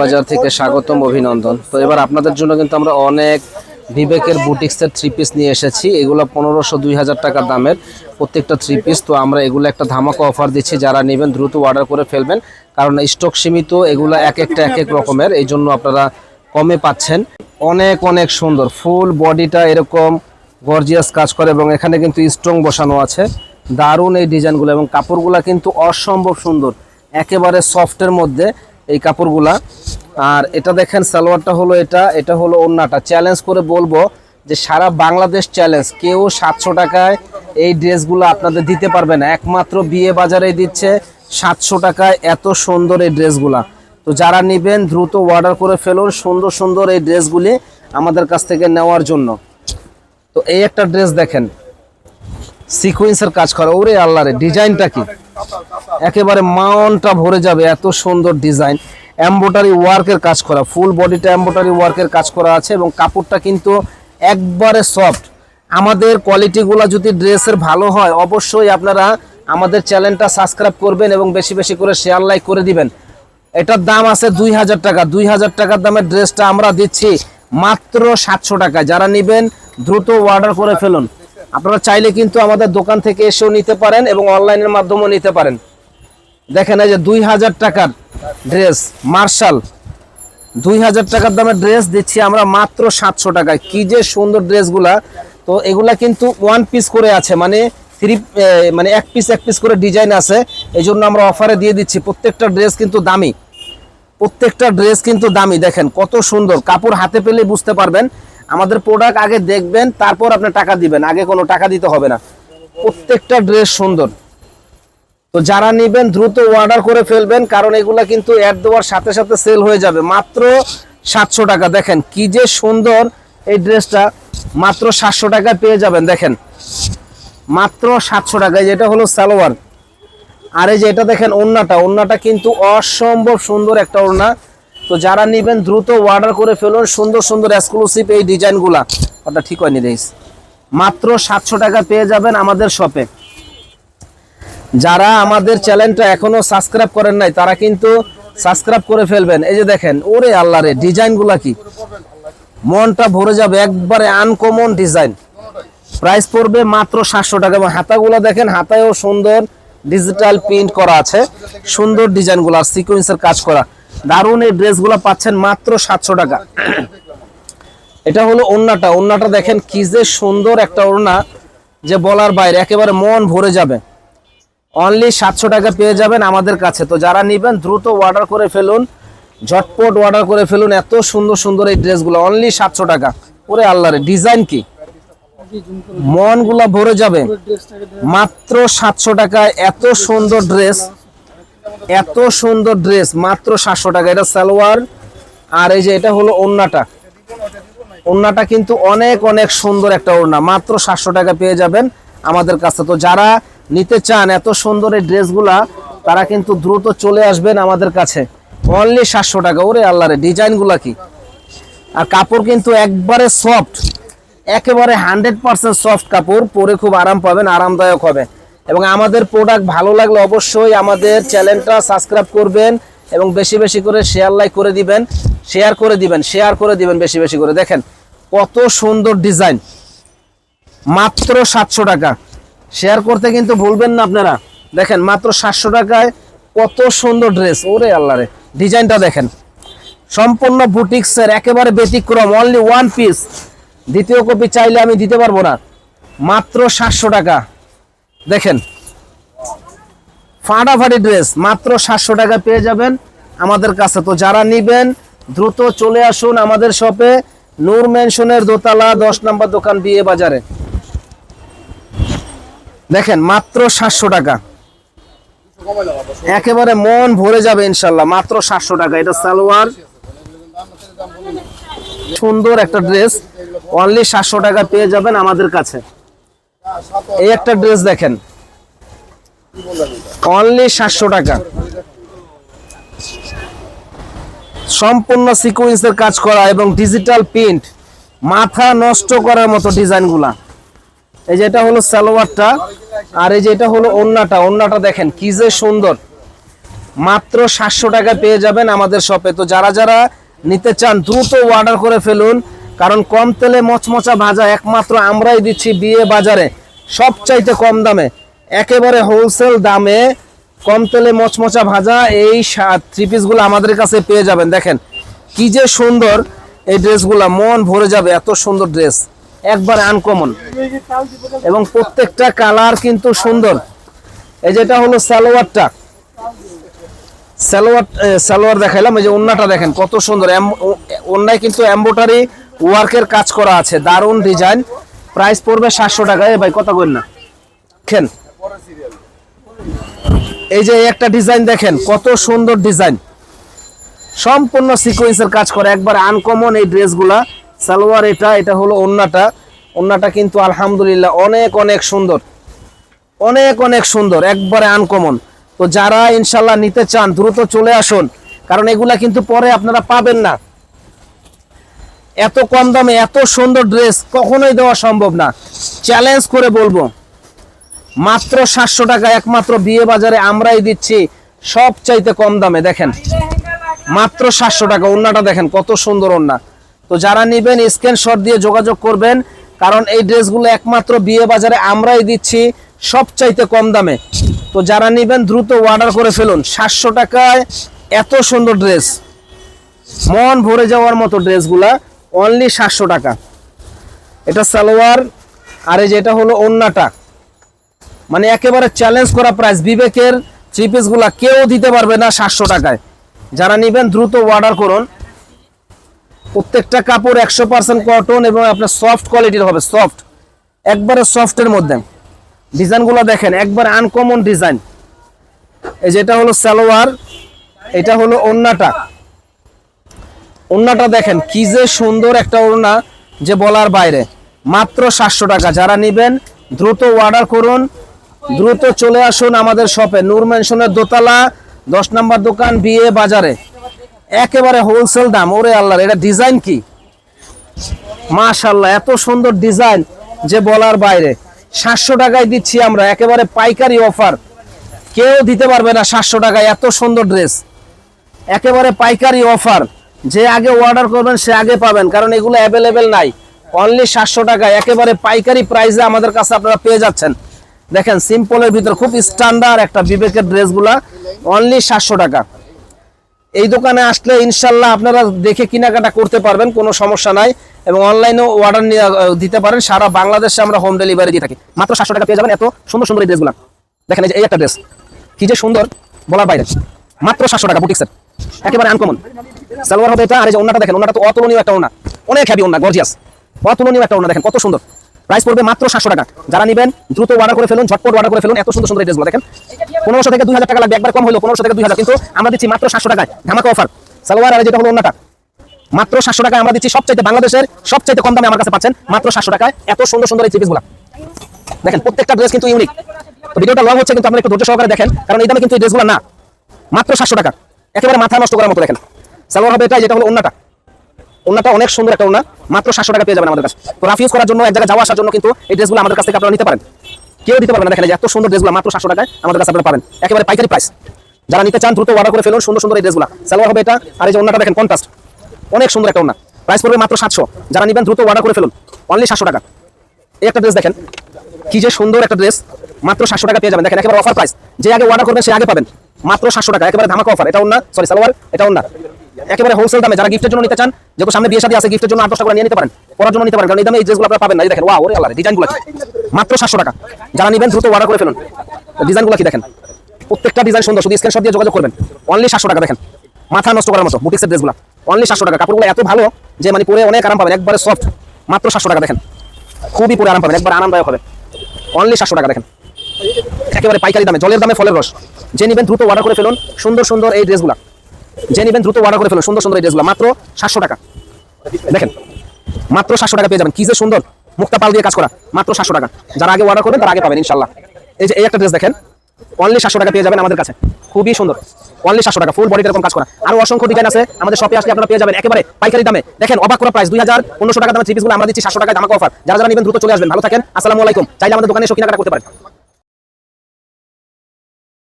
বাজার থেকে স্বাগতম, অভিনন্দন। তো এবার আপনাদের জন্য কিন্তু আমরা অনেক বিবেকের বুটিক্সের থ্রি পিস নিয়ে এসেছি। এগুলো পনেরোশো দুই হাজার টাকা দামের প্রত্যেকটা থ্রি পিস তো আমরা এগুলো একটা ধামাকা অফার দিচ্ছি, যারা নেবেন দ্রুত অর্ডার করে ফেলবেন। কারণ স্টক সীমিত, এগুলো এক একটা এক এক রকমের, এই জন্য আপনারা কমে পাচ্ছেন। অনেক অনেক সুন্দর। ফুল বডিটা এরকম গর্জিয়াস কাজ করে এবং এখানে কিন্তু স্ট্রং বসানো আছে। দারুণ এই ডিজাইনগুলো এবং কাপড়গুলো কিন্তু অসম্ভব সুন্দর। একেবারে সফটের মধ্যে এই কাপড়গুলা। আর এটা দেখেন, সালোয়ারটা হলো এটা এটা হলো ওন্নাটা। চ্যালেঞ্জ করে বলব যে সারা বাংলাদেশ চ্যালেঞ্জ কেউ সাতশো টাকায় এই ড্রেসগুলো আপনাদের দিতে পারবে না। একমাত্র বিয়ে বাজারে দিচ্ছে সাতশো টাকায় এত সুন্দর এই ড্রেসগুলা। তো যারা নেবেন, দ্রুত অর্ডার করে ফেলুন সুন্দর সুন্দর এই ড্রেসগুলি আমাদের কাছ থেকে নেওয়ার জন্য। তো এই একটা ড্রেস দেখেন সিকোয়েন্সের কাজ করা। ওরে আল্লাহ রে, ডিজাইনটা কি? একেবারে মাউনটা ভরে যাবে এত সুন্দর ডিজাইন। এম্বোটারি ওয়ার্কের কাজ করা ফুল বডিটা এম্বোটারি ওয়ার্কের কাজ করা আছে এবং কাপড়টা কিন্তু একবারে সফট আমাদের কোয়ালিটিগুলো যদি ড্রেসের ভালো হয়, অবশ্যই আপনারা আমাদের চ্যানেলটা সাবস্ক্রাইব করবেন এবং বেশি বেশি করে শেয়ার লাইক করে দিবেন। এটার দাম আছে দুই হাজার টাকা। দুই হাজার টাকার দামের ড্রেসটা আমরা দিচ্ছি মাত্র সাতশো টাকা যারা নেবেন, দ্রুত অর্ডার করে ফেলুন। আপনারা চাইলে কিন্তু আমাদের দোকান থেকে এসেও নিতে পারেন এবং অনলাইনের মাধ্যমেও নিতে পারেন। দেখেন এই যে দুই হাজার টাকার ড্রেস মার্শাল দুই হাজার টাকার দামের ড্রেস দিচ্ছি আমরা মাত্র সাতশো টাকায়। কি যে সুন্দর ড্রেসগুলা তো এগুলা কিন্তু ওয়ান পিস করে আছে মানে থ্রি মানে এক পিস এক পিস করে ডিজাইন আছে। এই জন্য আমরা অফারে দিয়ে দিচ্ছি, প্রত্যেকটা ড্রেস কিন্তু দামি। প্রত্যেকটা ড্রেস কিন্তু দামি, দেখেন কত সুন্দর। কাপড় হাতে পেলে বুঝতে পারবেন, আমাদের প্রোডাক্ট আগে দেখবেন, তারপর আপনি টাকা দিবেন। আগে কোনো টাকা দিতে হবে না। প্রত্যেকটা ড্রেস সুন্দর। তো যারা নেবেন দ্রুত অর্ডার করে ফেলবেন, কারণ এগুলা কিন্তু অ্যাড দেওয়ার সাথে সাথে সেল হয়ে যাবে। মাত্র সাতশো টাকা। দেখেন কি যে সুন্দর এই ড্রেসটা মাত্র সাতশো টাকায় পেয়ে যাবেন, দেখেন। মাত্র সাতশো টাকায়, যেটা হলো সালোয়ার। আর এই যে এটা দেখেন ওন্নাটা ওন্নাটা কিন্তু অসম্ভব সুন্দর একটা ওড়না। তো যারা নেবেন, দ্রুত অর্ডার করে ফেলুন। সুন্দর সুন্দর এক্সক্লুসিভ এই ডিজাইনগুলা ওটা ঠিক হয়নি দেখিস মাত্র সাতশো টাকা পেয়ে যাবেন আমাদের শপে যারা আমাদের চ্যানেলটা এখনও সাবস্ক্রাইব করেন নাই, তারা কিন্তু সাবস্ক্রাইব করে ফেলবেন। এই যে দেখেন, ওরে আল্লাহ রে, ডিজাইনগুলা কি? মনটা ভরে যাবে, একবারে আনকমন ডিজাইন প্রাইস পড়বে মাত্র সাতশো টাকা এবং হাতাগুলো দেখেন, হাতায়ও সুন্দর ডিজিটাল প্রিন্ট করা আছে, সুন্দর ডিজাইনগুলো আর সিকোয়েন্সের কাজ করা। দারুণ এই ড্রেসগুলো পাচ্ছেন মাত্র সাতশো টাকা। এটা হলো ওন্নাটা। ওন্নাটা দেখেন কি যে সুন্দর একটা ওড়না, যে বলার বাইরে, একেবারে মন ভরে যাবে। অনলি সাতশো টাকা পেয়ে যাবেন আমাদের কাছে। তো যারা নেবেন, দ্রুত অর্ডার করে ফেলুন, ঝটপট অর্ডার করে ফেলুন এত সুন্দর সুন্দর এই ড্রেসগুলো। অনলি সাতশো টাকা। ওরে আল্লাহরে ডিজাইন কি? মনগুলা ভরে যাবে। মাত্র সাতশো টাকায় এত সুন্দর ড্রেস এত সুন্দর ড্রেস মাত্র সাতশো টাকা। এটা সালোয়ার, আর এই যে এটা হলো ওন্নাটা। ওড়নাটা কিন্তু অনেক অনেক সুন্দর একটা ওড়না মাত্র সাতশো টাকা পেয়ে যাবেন আমাদের কাছে। তো যারা নিতে চান, এত সুন্দর এই ড্রেসগুলা, তারা কিন্তু দ্রুত চলে আসবেন আমাদের কাছে। অনলি সাতশো টাকা। ওরে আল্লাহরে ডিজাইনগুলা কি? আর কাপড় কিন্তু একবারে সফট একেবারে হান্ড্রেড পার্সেন্ট সফট কাপড়, পরে খুব আরাম পাবেন, আরামদায়ক হবে। এবং আমাদের প্রোডাক্ট ভালো লাগলে অবশ্যই আমাদের চ্যানেলটা সাবস্ক্রাইব করবেন এবং বেশি বেশি করে শেয়ার লাইক করে দিবেন। শেয়ার করে দিবেন শেয়ার করে দিবেন বেশি বেশি করে। দেখেন, কত সুন্দর ডিজাইন মাত্র সাতশো টাকা। শেয়ার করতে কিন্তু ভুলবেন না আপনারা। দেখেন, মাত্র সাতশো টাকায় কত সুন্দর ড্রেস। ওরে আল্লাহ রে, ডিজাইনটা দেখেন। সম্পূর্ণ বুটিক্সের, একেবারে ব্যতিক্রম অনলি ওয়ান পিস দ্বিতীয় কপি চাইলে আমি দিতে পারব না। মাত্র সাতশো টাকা। দেখেন, ফাটাফাটি ড্রেস, মাত্র সাতশো টাকা পেয়ে যাবেন আমাদের কাছে। তো যারা নিবেন, দ্রুত চলে আসুন আমাদের শপে, নূর মেনশনের দোতলা, দশ নম্বর দোকান বিয়ে বাজারে। দেখেন, মাত্র সাতশো টাকা। একেবারে মন ভরে যাবে ইনশাল্লাহ, মাত্র সাতশো টাকা। এটা সালোয়ার, সুন্দর একটা ড্রেস। অনলি সাতশো টাকা পেয়ে যাবেন আমাদের কাছে। এই একটা ড্রেস দেখেন। অনলি সাতশো টাকা। সম্পূর্ণ সিকোয়েন্সের কাজ করা এবং ডিজিটাল প্রিন্ট মাথা নষ্ট করার মতো ডিজাইনগুলা এই যে এটা হলো সালোয়ারটা, আর এই যে এটা হলো ওন্নাটা। ওন্নাটা দেখেন, কি যে সুন্দর। মাত্র সাতশো টাকা পেয়ে যাবেন আমাদের শপে তো যারা যারা নিতে চান, দ্রুত অর্ডার করে ফেলুন, কারণ কম তেলে মচমচা ভাজা একমাত্র আমরাই দিচ্ছি বিয়ে বাজারে, সবচাইতে কম দামে। একেবারে হোলসেল দামে কম তেলে মচমচা ভাজা এই থ্রি পিসগুলো আমাদের কাছে পেয়ে যাবেন। দেখেন, কি যে সুন্দর এই ড্রেসগুলো মন ভরে যাবে, এত সুন্দর ড্রেস একবার আনকমন এবং প্রত্যেকটা কালার কিন্তু সুন্দর। এই যেটা হলো সালোয়ারটা। সালোয়ার সালোয়ার দেখাইলাম, এই যে ওন্নাটা দেখেন, কত সুন্দর। ওন্নায় কিন্তু এম্বোটারি ওয়ার্কের কাজ করা আছে, দারুণ ডিজাইন প্রাইস পড়বে সাতশো টাকা। এ ভাই, কথা বল না। খেন। এই যে একটা ডিজাইন দেখেন, কত সুন্দর ডিজাইন সম্পূর্ণ সিকোয়েন্সের কাজ করে, একবার আনকমন এই ড্রেসগুলা সালোয়ার এটা এটা হলো ওন্নাটা। ওন্নাটা কিন্তু আলহামদুলিল্লাহ অনেক অনেক সুন্দর। অনেক অনেক সুন্দর, একবারে আনকমন তো যারা ইনশাল্লাহ নিতে চান, দ্রুত চলে আসুন, কারণ এগুলা কিন্তু পরে আপনারা পাবেন না। এত কম দামে, এত সুন্দর ড্রেস কখনোই দেওয়া সম্ভব না। চ্যালেঞ্জ করে বলব, মাত্র সাতশো টাকা একমাত্র বিয়ে বাজারে আমরাই দিচ্ছি সব চাইতে কম দামে, দেখেন। মাত্র সাতশো টাকা, ওন্নাটা দেখেন কত সুন্দর ওন্না। তো যারা নিবেন স্ক্রিনশট দিয়ে যোগাযোগ করবেন, কারণ এই ড্রেসগুলো একমাত্র বিয়ে বাজারে আমরাই দিচ্ছি সব চাইতে কম দামে। তো যারা নিবেন, দ্রুত অর্ডার করে ফেলুন। সাতশো টাকায় এত সুন্দর ড্রেস। মন ভরে যাওয়ার মতো ড্রেসগুলা অনলি সাতশো টাকা। এটা সালোয়ার, আর এই যে এটা হলো অন্যটা মানে একেবারে চ্যালেঞ্জ করা প্রাইস বিবেকের থ্রি পিসগুলা কেউ দিতে পারবে না সাতশো টাকায়। যারা নেবেন, দ্রুত অর্ডার করুন। প্রত্যেকটা কাপড় একশো পার্সেন্ট কটন এবং আপনার সফট কোয়ালিটির হবে সফট একবারে সফটের মধ্যে। ডিজাইনগুলো দেখেন, একবার আনকমন ডিজাইন এই যেটা হলো সালোয়ার, এটা হলো ওন্নাটা। ওন্নাটা দেখেন, কি যে সুন্দর একটা ওড়না যে বলার বাইরে। মাত্র সাতশো টাকা। যারা নেবেন, দ্রুত অর্ডার করুন। দ্রুত চলে আসুন আমাদের শপে নূর মেনশনের দোতলা, দশ নম্বর দোকান, বিয়ে বাজারে। একেবারে হোলসেল দাম। ওরে আল্লাহ, এটা ডিজাইন কি? মাশাল্লাহ এত সুন্দর ডিজাইন যে বলার বাইরে। সাতশো টাকায় দিচ্ছি আমরা, একেবারে পাইকারি অফার কেউ দিতে পারবে না সাতশো টাকায়, এত সুন্দর ড্রেস একেবারে পাইকারি অফার যে আগে অর্ডার করবেন, সে আগে পাবেন, কারণ এগুলো অ্যাভেলেবেল নাই। অনলি সাতশো টাকায়, একেবারে পাইকারি প্রাইসে আমাদের কাছে আপনারা পেয়ে যাচ্ছেন। দেখেন সিম্পলের ভিতর খুব স্ট্যান্ডার্ড একটা বিবেকের ড্রেসগুলা অনলি সাতশো টাকা। এই দোকানে আসলে ইনশাল্লাহ আপনারা দেখে কেনাকাটা করতে পারবেন, কোনো সমস্যা নাই। এবং অনলাইনেও অর্ডার দিতে পারেন। সারা বাংলাদেশে আমরা হোম ডেলিভারি দিয়ে থাকি। মাত্র সাতশো টাকা পেয়ে যাবেন এত সুন্দর সুন্দর এই ড্রেসগুলো দেখেন এই একটা ড্রেস কি যে সুন্দর বলার বাইরে। মাত্র সাতশো টাকা বুটিক্সের একেবারে আনকমন সালোয়ার হবে এটা, আর এই যে ওনাটা দেখেন ওনাটা তো অতুলনীয় একটা ওনা অনেক হ্যাভি ওনা গর্জিয়াস অতুলনীয় একটা ওনা দেখেন, কত সুন্দর। প্রাইস পড়বে মাত্র সাতশো টাকা। যারা নেবেন, দ্রুত অর্ডার করে ফেলুন, ঝটপট অর্ডার করে ফেলুন। এত সুন্দর সুন্দর ড্রেসগুলো দেখেন। পনেরোশো থেকে দুই হাজার টাকা লাগবে, একবার কম হলো পনেরোশো থেকে দুই হাজার, কিন্তু আমরা দিচ্ছি মাত্র সাতশো টাকায়। ধামাকা অফার সালোয়ার আর যেটা হলো ওনাটা মাত্র সাতশো টাকায় আমরা দিচ্ছি সবচাইতে বাংলাদেশের সবচাইতে কম দামে আমার কাছে পাচ্ছেন, মাত্র সাতশো টাকায়। এত সুন্দর সুন্দর এই থ্রিপিসগুলো দেখেন, প্রত্যেকটা ড্রেস কিন্তু ইউনিক তো ভিডিওটা লং হচ্ছে, কিন্তু আপনারা একটু ধৈর্য সহকারে দেখেন, কারণ এই দামে কিন্তু এই ড্রেসগুলো না। মাত্র সাতশো টাকা। একেবারে মাথা নষ্ট করার মতো, দেখেন। সালোয়ার হবে এটা যেটা হলো ওন্নাটা। ওন্নাটা অনেক সুন্দর একটা ওন্না মাত্র সাতশো টাকা পেয়ে যাবেন আমাদের কাছে। তো রাফ ইউজ করার জন্য এক জায়গায় যাওয়া, আসার জন্য কিন্তু এই ড্রেসগুলো আমাদের কাছ থেকে আপনারা নিতে পারেন। কেউ দিতে পারবেন দেখেন যে এত সুন্দর ড্রেসগুলো মাত্র সাতশো টাকায় আমাদের কাছে আপনারা পাবেন। একেবারে পাইকারি প্রাইস যারা নিতে চান, দ্রুত অর্ডার করে ফেলুন, সুন্দর সুন্দর এই ড্রেসগুলো সালোয়ার হবে এটা, আর এই যে ওন্নাটা দেখেন কন্ট্রাস্ট অনেক সুন্দর একটা ওন্না প্রাইস পড়বে মাত্র সাতশো। যারা নিবেন, দ্রুত অর্ডার করে ফেলুন। অনলি সাতশো টাকা। এই একটা ড্রেস দেখেন, কি যে সুন্দর একটা ড্রেস মাত্র সাতশো টাকা পেয়ে যাবেন। দেখেন, একেবারে অফার প্রাইস যে আগে অর্ডার করবেন, সে আগে পাবেন। মাত্র সাতশো টাকা, একেবারে ধামাকা অফার এটা না সরি সালোয়ার, এটা না একেবারে হোলসেল দামে যারা গিফটের জন্য নিতে চান যেহেতু সামনে বিয়ে শাদী আছে গিফটের জন্য আট করে নিয়ে নিতে পারেন পড়ার জন্য নিতে পারেন, কারণ এই দামে এই ড্রেসগুলো আপনারা পাবেন না। দেখেন ওয়া ওরে আল্লাহ ডিজাইনগুলো কি? মাত্র সাতশো টাকা। যারা নিবেন দ্রুত অর্ডার করে ফেলুন। ডিজাইনগুলো কি দেখেন? প্রত্যেকটা ডিজাইন সুন্দর, শুধু স্ক্রিনশট দিয়ে যোগাযোগ করবেন। অনলি সাতশো টাকা, দেখেন। মাথা নষ্ট করার মতো বুটিক্সের ড্রেসগুলো অনলি সাতশো টাকা। কাপড়গুলো এত ভালো যে মানে পরে অনেক আরাম পাবেন, একবারে সফট মাত্র সাতশো টাকা, দেখেন। খুবই পরে আরাম পাবেন, একবার আরামদায়ক হবে। অনলি সাতশো টাকা, দেখেন। একেবারে পাইকারি দামে, জলের দামে ফলের রস। যে নিবেন দ্রুত অর্ডার করে ফেলুন। সুন্দর সুন্দর এই ড্রেসগুলো যে নিবেন দ্রুত অর্ডার করে ফেলুন। সুন্দর সুন্দর এই ড্রেসগুলো মাত্র সাতশো টাকা। দেখেন, মাত্র সাতশো টাকা পেয়ে যাবেন। কি যে সুন্দর, মুক্তা পাল দিয়ে কাজ করা। মাত্র সাতশো টাকা। যারা আগে অর্ডার করবেন, তারা আগে পাবেন ইনশাল্লাহ এই যে, এই একটা ড্রেস দেখেন অনলি সাতশো টাকা পেয়ে যাবেন আমাদের কাছে। খুবই সুন্দর। অনলি সাতশো টাকা ফুল বডি এরকম কাজ করা। আরও অসংখ্য ডিজাইন আছে। আমাদের শপে আসলে আপনারা পেয়ে যাবেন। একেবারে পাইকারি দামে। দেখেন অবাক করা প্রাইস দুই হাজার পনেরোশো টাকা দামের থ্রি পিসগুলো আমরা দিচ্ছি সাতশো টাকা, ধামাকা অফার যারা যারা নেবেন, দ্রুত চলে আসবেন। ভালো থাকেন। আসসালামু আলাইকুম। চাইলে আমাদের দোকানে এসে করতে পারেন।